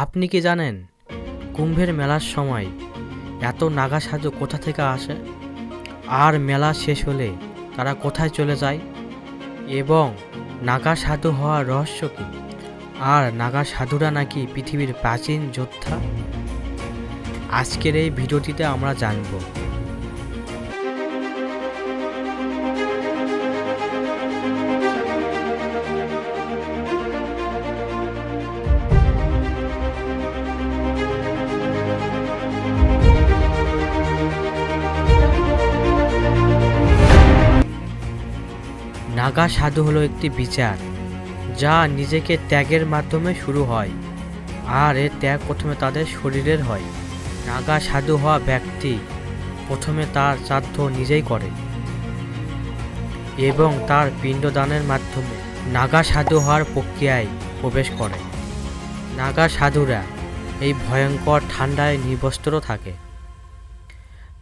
আপনি কি জানেন কুম্ভের মেলার সময় এত নাগা সাধু কোথা থেকে আসে? আর মেলা শেষ হলে তারা কোথায় চলে যায়? এবং নাগা সাধু হওয়ার রহস্য কী? আর নাগা সাধুরা নাকি পৃথিবীর প্রাচীন যোদ্ধা? আজকের এই ভিডিওটিতে আমরা জানব নাগা সাধু হলো একটি বিচার, যা নিজেকে ত্যাগের মাধ্যমে শুরু হয়, আর এ ত্যাগ প্রথমে তাদের শরীরের হয়। নাগা সাধু হওয়া ব্যক্তি প্রথমে তার শ্রাদ্ধ নিজেই করে এবং তার পিণ্ডদানের মাধ্যমে নাগা সাধু হওয়ার প্রক্রিয়ায় প্রবেশ করে। নাগা সাধুরা এই ভয়ঙ্কর ঠান্ডায় নিবস্ত্র থাকে।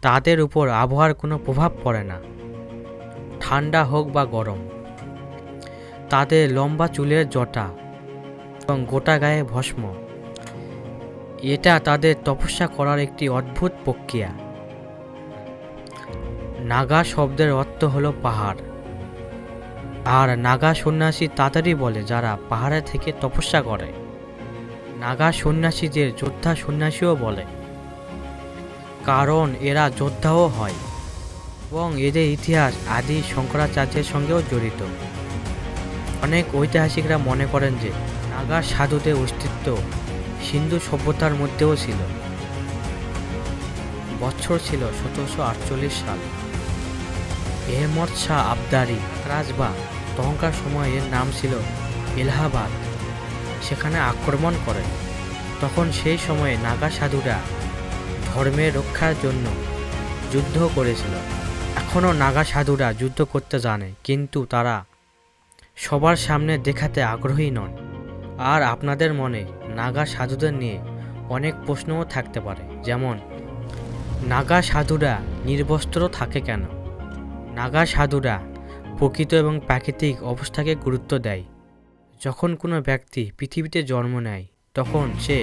তাদের উপর আবহাওয়ার কোনো প্রভাব পড়ে না। ঠান্ডা হোক বা গরম, তাদের লম্বা চুলের জটা এবং গোটা গায়ে ভস্ম, এটা তাদের তপস্যা করার একটি অদ্ভুত প্রক্রিয়া। নাগা শব্দের অর্থ হলো পাহাড়, আর নাগা সন্ন্যাসী তাদেরই বলে যারা পাহাড়ে থেকে তপস্যা করে। নাগা সন্ন্যাসীদের যোদ্ধা সন্ন্যাসীও বলে, কারণ এরা যোদ্ধাও হয়। এবং এদের ইতিহাস, আদি শঙ্করাচার্যের সঙ্গেও জড়িত। অনেক ঐতিহাসিকরা মনে করেন যে, নাগা সাধুদের অস্তিত্ব সিন্ধু সভ্যতার মধ্যেও ছিল। বছর ছিল সতেরোশো আটচল্লিশ সাল। এহমদ শাহ আবদারি রাজবা তখনকার সময় এর নাম ছিল এলাহাবাদ। সেখানে আক্রমণ করেন। তখন সেই সময়ে নাগা সাধুরা ধর্মের রক্ষার জন্য যুদ্ধ করেছিল। এখনও নাগা সাধুরা যুদ্ধ করতে জানে, কিন্তু তারা সবার সামনে দেখাতে আগ্রহী নন। আর আপনাদের মনে নাগা সাধুদের নিয়ে অনেক প্রশ্নও থাকতে পারে, যেমন, নাগা সাধুরা নির্বস্ত্র থাকে কেন? নাগা সাধুরা প্রকৃত এবং প্রাকৃতিক অবস্থাকে গুরুত্ব দেয়। যখন কোনো ব্যক্তি পৃথিবীতে জন্ম নেয়, তখন সে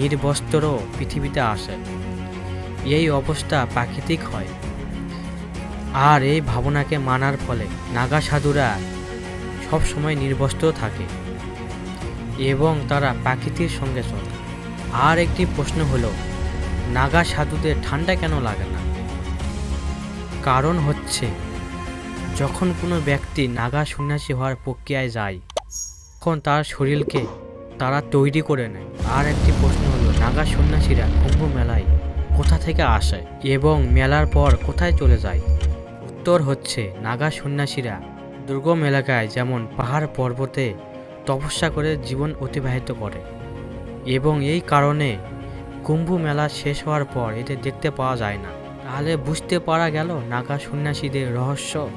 নির্বস্ত্র পৃথিবীতে আসে। এই অবস্থা প্রাকৃতিক হয়। আর এই ভাবনাকে মানার ফলে নাগা সাধুরা সব সময় নির্বস্ত্র থাকে এবং তারা প্রাকৃতির সঙ্গে চলে। আর একটি প্রশ্ন হলো, নাগা সাধুদের ঠান্ডা কেন লাগে না? কারণ হচ্ছে, যখন কোনো ব্যক্তি নাগা সন্ন্যাসী হওয়ার প্রক্রিয়ায় যায়, তখন তার শরীরকে তারা তৈরি করে নেয়। আর একটি প্রশ্ন হলো, নাগা সন্ন্যাসীরা কুম্ভ মেলায় কোথা থেকে আসে এবং মেলার পর কোথায় চলে যায়? উত্তর হচ্ছে, নাগা সন্ন্যাসীরা দুর্গম এলাকায় যেমন পাহাড় পর্বতে তপস্যা করে জীবন অতিবাহিত করে। এবং এই কারণে কুম্ভ মেলা শেষ হওয়ার পর এতে দেখতে পাওয়া যায় না। তাহলে বুঝতে পারা গেল নাগা সন্ন্যাসীদের রহস্য।